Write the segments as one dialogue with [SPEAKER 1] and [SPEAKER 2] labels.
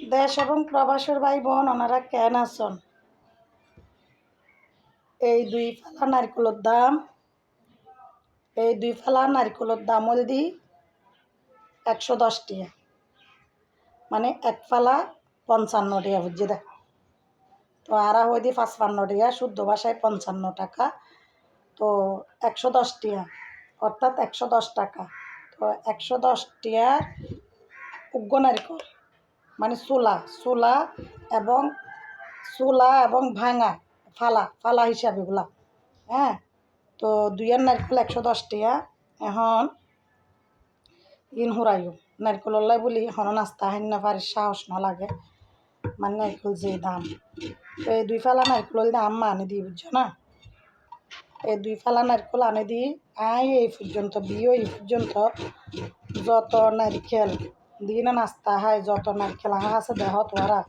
[SPEAKER 1] দেশ এবং প্রবাসের ভাই বোন ওনারা কেন আসন এই দুই ফালা নারকেলের দাম, এই দুই ফালা নারকেলের দাম হল দি একশো দশ টিয়া মানে এক ফালা পঞ্চান্ন টিয়া বুঝছি দে তো আরা হয়ে দি পাঁচপান্ন টিয়া শুদ্ধ ভাষায় পঞ্চান্ন টাকা। তো একশো দশ টিয়া অর্থাৎ একশো দশ টাকা। তো একশো দশ টিয়ার উগ্র নারকেল। মানে চুলা চুলা এবং চুলা এবং ভাঙা, ফালা ফালা হিসাবে এগুলা হ্যাঁ? তো দুইয়ের নারকেল একশো দশ টিয়া এখন ইন হুরাইও নারকেল লাই বলি, এখন নাস্তা হাইন না পারি সাহস ন লাগে। মানে নারকেল যে দাম। তো এই দুই ফালা নারকেল দাম আনি দিই, বুঝছ না? এই দুই ফালা নারকেল আনি দিই আই এই পর্যন্ত, বিয়ে এই পর্যন্ত যত নারকেল দিনে নাস্তা হয় যত নারকেল আহা আছে দেহ তোরা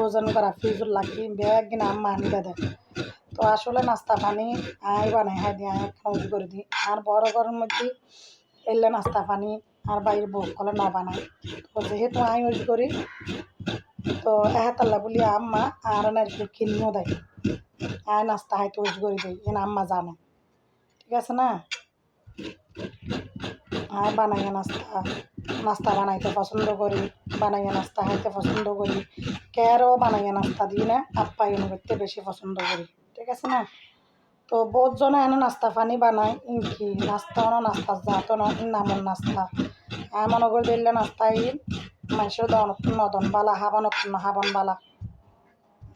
[SPEAKER 1] ওজন করা ফ্রিজত লাগি ব্যাগ কিনা আম্মা, আনি দে তো আসলে নাস্তা পানি আই বানাই হাই, দিয়ে আই খাওয়া করে দিই আর বড় ঘরের মধ্যে এলে নাস্তা পানি, আর বাইরের বউ কলে না বানাই। তো যেহেতু আই ওই করি, তো এহাতাল্লা বলি, আম্মা, আর নারকেল কিনিও দেয় আয় নাস্তা হাইতে ওই করে দিই, এনে আম্মা জানে। ঠিক আছে না? আর বানাইয়া নাস্তা নাস্তা বানাইতে পছন্দ করি, বানাইয়া নাস্তা খাইতে পছন্দ করি। কেরও বানাইয়া নাস্তা দিই না আপ্যায়ন করতে বেশি পছন্দ করি, ঠিক আছে না? তো বহুত জনে এনে নাস্তা পানি বানায়, ইনকি নাস্তা অন নাস্তা জাত নামন নাস্তা। আর মনে করে দিলে নাস্তা ই মানুষের দনত নদন বালা হাবানত হাবান বালা।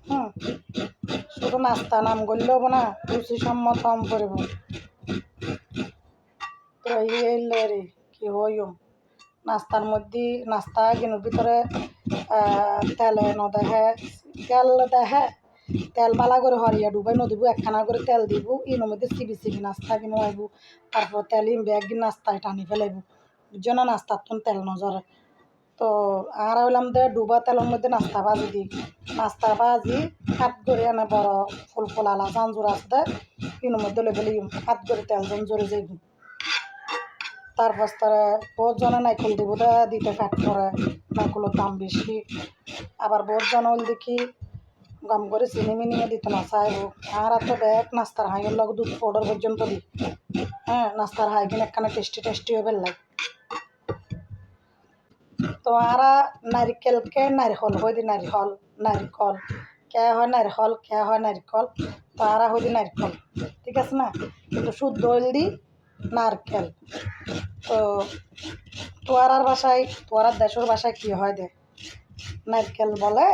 [SPEAKER 1] হুম, শুধু নাস্তা নাম করলেও না, রুচিসম্মত কম করব রে কি হইম নাস্তার মধ্যে, নাস্তা কিনুর ভিতরে তেলে নদেহে তেল দেহে, তেল বালা করে হরিয়া ডুবাই, নদিব একখানা করে তেল দিব, ইনোর মধ্যে চিবি চিবি নাস্তা কিনো আইব, তারপর তেল ইম ব্যাগ নাস্তায় টানি ফেলাইব। বুঝছ না, নাস্তার তখন তেল নজরে। তো আর হইলাম দে, ডুবা তেলের মধ্যে নাস্তা ভাজি দিই নাস্তা ভাজি হাত করে এনে বড় ফুল ফুল আলা জাঞ্জুর আসতে ইনোর মধ্যে লেগে লিম হাত করে তেল জন জোরে যাইব। তারপর তারা বহুত জনে নাইকল দিব দে দিতে ফ্যাট করে নাইকলের দাম বেশি। আবার বহুত হল দেখি, গম করে চিনি মিনিয়ে দিত না চাইব আর তো ব্যাগ নাস্তার হাইয়ের লগে দুধ পাউডার পর্যন্ত দিই হ্যাঁ নাস্তার হাই কিনে একখানে টেস্টি টেস্টি হবে লাগে তো আরা নারিকেলকে নারিকল, হই দি নারিকল নারিকল। কে হয় নারিকল, কে হয় নারিকল তো আরা হই দি নারিকল। ঠিক আছে না? কিন্তু শুদ্ধ হইল দি নারকেল। তো তোয়ারার বাসায়, তোয়ারার দেশের বাসায় কি হয় দে? নারকেল বলে,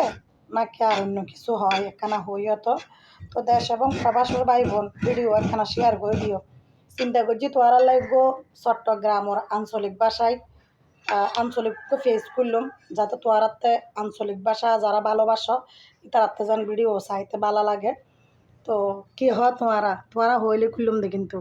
[SPEAKER 1] নাকি আর অন্য কিছু হয়? একখানা হইও তো তো দেশ এবং প্রবাসের ভাই বোন ভিডিও একখানা শেয়ার করে দিও। চিন্তা করছি তোয়ারা লাগবো চট্টগ্রামের আঞ্চলিক ভাষায় আঞ্চলিক ফেস করলাম যাতে তোয়ারাতে আঞ্চলিক ভাষা যারা ভালোবাসো, তারাতে যেন ভিডিও চাইতে ভালো লাগে। তো কি হয় তোমারা তোমরা হইলে খুললাম দে কিন্তু।